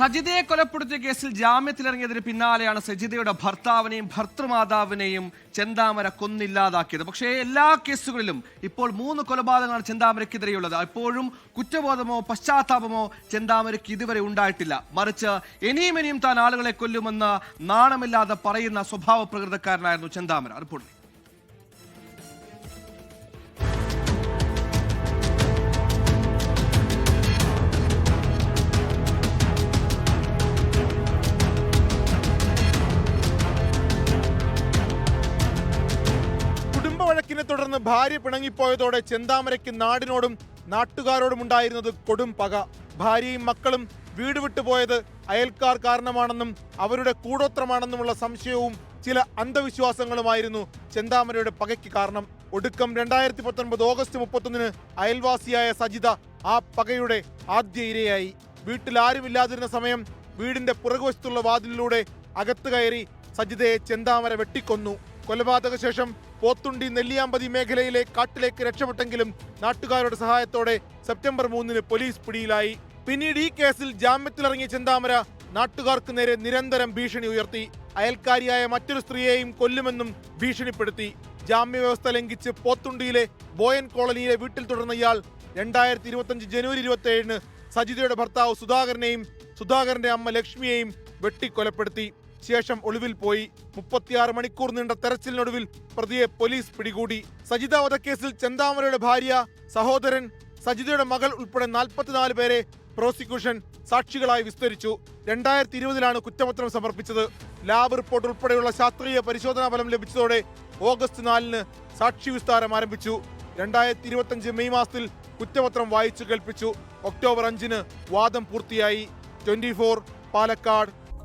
സജിതയെ കൊലപ്പെടുത്തിയ കേസിൽ ജാമ്യത്തിലിറങ്ങിയതിന് പിന്നാലെയാണ് സജിതയുടെ ഭർത്താവിനെയും ഭർത്തൃമാതാവിനെയും ചെന്താമര കൊന്നില്ലാതാക്കിയത്. പക്ഷേ എല്ലാ കേസുകളിലും ഇപ്പോൾ മൂന്ന് കൊലപാതകങ്ങളാണ് ചെന്താമരയ്ക്കെതിരെയുള്ളത്. അപ്പോഴും കുറ്റബോധമോ പശ്ചാത്താപമോ ചെന്താമരയ്ക്ക് ഇതുവരെ ഉണ്ടായിട്ടില്ല. മറിച്ച് ഇനിയും ഇനിയും താൻ ആളുകളെ കൊല്ലുമെന്ന് നാണമില്ലാതെ പറയുന്ന സ്വഭാവ പ്രകൃതക്കാരനായിരുന്നു ചെന്താമര. റിപ്പോർട്ട്. തുടർന്ന് ഭാര്യ പിണങ്ങിപ്പോയതോടെ ചെന്താമരയ്ക്ക് നാടിനോടും നാട്ടുകാരോടും ഉണ്ടായിരുന്നത് കൊടും പക. ഭാര്യയും മക്കളും വീട് വിട്ടുപോയത് അയൽക്കാർ കാരണമാണെന്നും അവരുടെ കൂടോത്രമാണെന്നുമുള്ള സംശയവും ചില അന്ധവിശ്വാസങ്ങളുമായിരുന്നു ചെന്താമരയുടെ പകയ്ക്ക് കാരണം. ഒടുക്കം രണ്ടായിരത്തി പത്തൊൻപത് ഓഗസ്റ്റ് മുപ്പത്തൊന്നിന് അയൽവാസിയായ സജിത ആ പകയുടെ ആദ്യ ഇരയായി. വീട്ടിൽ ആരുമില്ലാതിരുന്ന സമയം വീടിന്റെ പുറകുവശത്തുള്ള വാതിലിലൂടെ അകത്ത് കയറി സജിതയെ ചെന്താമര വെട്ടിക്കൊന്നു. കൊലപാതക ശേഷം പോത്തുണ്ടി നെല്ലിയാമ്പതി മേഖലയിലെ കാട്ടിലേക്ക് രക്ഷപ്പെട്ടെങ്കിലും നാട്ടുകാരുടെ സഹായത്തോടെ സെപ്റ്റംബർ മൂന്നിന് പോലീസ് പിടിയിലായി. പിന്നീട് ഈ കേസിൽ ജാമ്യത്തിലിറങ്ങിയ ചെന്താമര നാട്ടുകാർക്ക് നേരെ നിരന്തരം ഭീഷണി ഉയർത്തി. അയൽക്കാരിയായ മറ്റൊരു സ്ത്രീയെയും കൊല്ലുമെന്നും ഭീഷണിപ്പെടുത്തി. ജാമ്യവ്യവസ്ഥ ലംഘിച്ച് പോത്തുണ്ടിയിലെ ബോയൻ കോളനിയിലെ വീട്ടിൽ തുടർന്ന ഇയാൾ രണ്ടായിരത്തി ഇരുപത്തഞ്ച് ജനുവരി ഇരുപത്തി ഏഴിന് സജിതയുടെ ഭർത്താവ് സുധാകരനെയും സുധാകരന്റെ അമ്മ ലക്ഷ്മിയെയും വെട്ടിക്കൊലപ്പെടുത്തി. ശേഷം ഒളിവിൽ പോയി മുപ്പത്തിയാറ് മണിക്കൂർ നീണ്ട തെരച്ചിലിനൊടുവിൽ പ്രതിയെ പോലീസ് പിടികൂടി. സജിത വധക്കേസിൽ ചെന്താമരയുടെ ഭാര്യ സഹോദരൻ സജിതയുടെ മകൾ ഉൾപ്പെടെ നാൽപ്പത്തിനാല് പേരെ പ്രോസിക്യൂഷൻ സാക്ഷികളായി വിസ്തരിച്ചു. രണ്ടായിരത്തി ഇരുപതിലാണ് കുറ്റപത്രം സമർപ്പിച്ചത്. ലാബ് റിപ്പോർട്ട് ഉൾപ്പെടെയുള്ള ശാസ്ത്രീയ പരിശോധനാ ഫലം ലഭിച്ചതോടെ ഓഗസ്റ്റ് നാലിന് സാക്ഷി വിസ്താരം ആരംഭിച്ചു. രണ്ടായിരത്തി ഇരുപത്തഞ്ച് മെയ് മാസത്തിൽ കുറ്റപത്രം വായിച്ചു കേൾപ്പിച്ചു. ഒക്ടോബർ അഞ്ചിന് വാദം പൂർത്തിയായി. ട്വന്റി പാലക്കാട്.